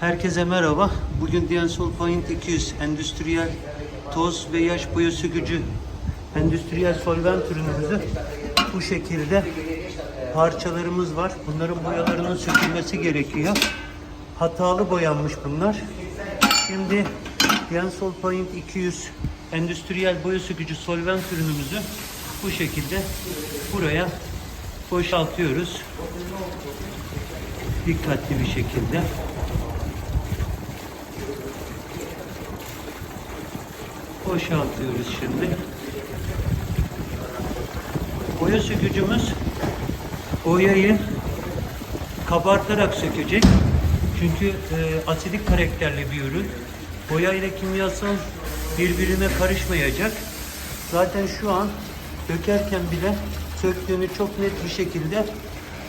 Herkese merhaba. Bugün Diansol Point 200 endüstriyel toz ve yaş boya sökücü endüstriyel solvent ürünümüzü bu şekilde parçalarımız var. Bunların boyalarının sökülmesi gerekiyor. Hatalı boyanmış bunlar. Şimdi Diansol Point 200 endüstriyel boya sökücü solvent ürünümüzü bu şekilde buraya boşaltıyoruz. Dikkatli bir şekilde. Boşaltıyoruz şimdi. Boya sökücümüz boyayı kabartarak sökecek. Çünkü e, asidik karakterli bir ürün. Boya ile kimyasal birbirine karışmayacak. Zaten şu an dökerken bile söktüğünü çok net bir şekilde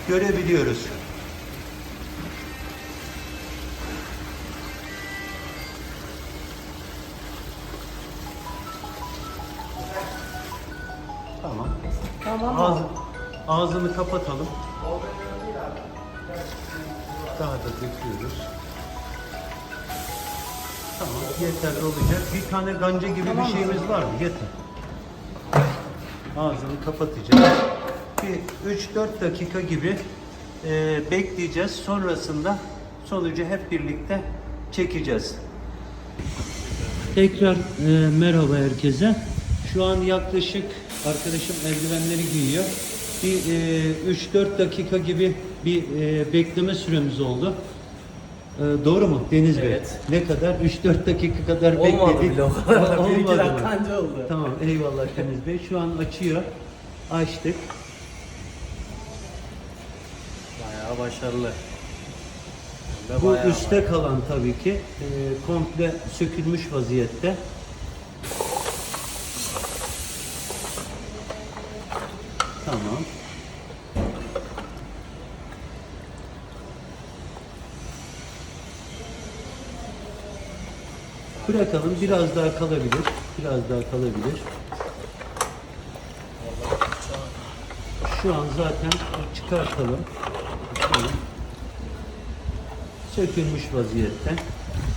görebiliyoruz. Tamam. Tamam Ağzı, ağzını kapatalım. Daha da döküyoruz. Tamam yeterli olacak. Bir tane ganca gibi bir şeyimiz var mı? Yeter. Ağzını kapatacağız. Bir 3-4 dakika gibi e, bekleyeceğiz. Sonrasında sonucu hep birlikte çekeceğiz. Tekrar e, merhaba herkese. Şu an yaklaşık arkadaşım eldivenleri giyiyor. Bir e, 3-4 dakika gibi bir e, bekleme süremiz oldu. E, doğru mu Deniz Bey? Evet. Ne kadar? 3-4 dakika kadar Olmadı bekledik. bile o kadar. Olmadı Bir iki mı? dakika anca oldu. Tamam eyvallah Deniz Bey. Şu an açıyor. Açtık. Bayağı başarılı. Hem de Bu bayağı üstte kalan tabii ki e, komple sökülmüş vaziyette. Tamam. Bırakalım biraz daha kalabilir. Biraz daha kalabilir. Şu an zaten çıkartalım. Sökülmüş vaziyette.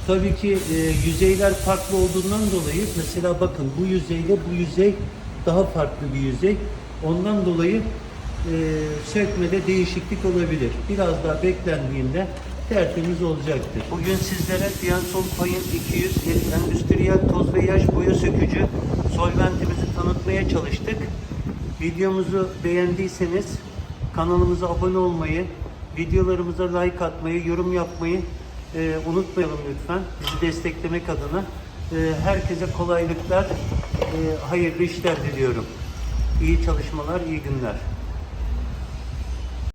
Tabii ki e, yüzeyler farklı olduğundan dolayı mesela bakın bu yüzeyle bu yüzey daha farklı bir yüzey. Ondan dolayı e, sökmede değişiklik olabilir. Biraz daha beklendiğinde tertemiz olacaktır. Bugün sizlere Diansol Payın 200 endüstriyel toz ve yaş boya sökücü solventimizi tanıtmaya çalıştık. Videomuzu beğendiyseniz kanalımıza abone olmayı, videolarımıza like atmayı, yorum yapmayı e, unutmayalım lütfen. Bizi desteklemek adına. E, herkese kolaylıklar, e, hayırlı işler diliyorum. İyi çalışmalar, iyi günler.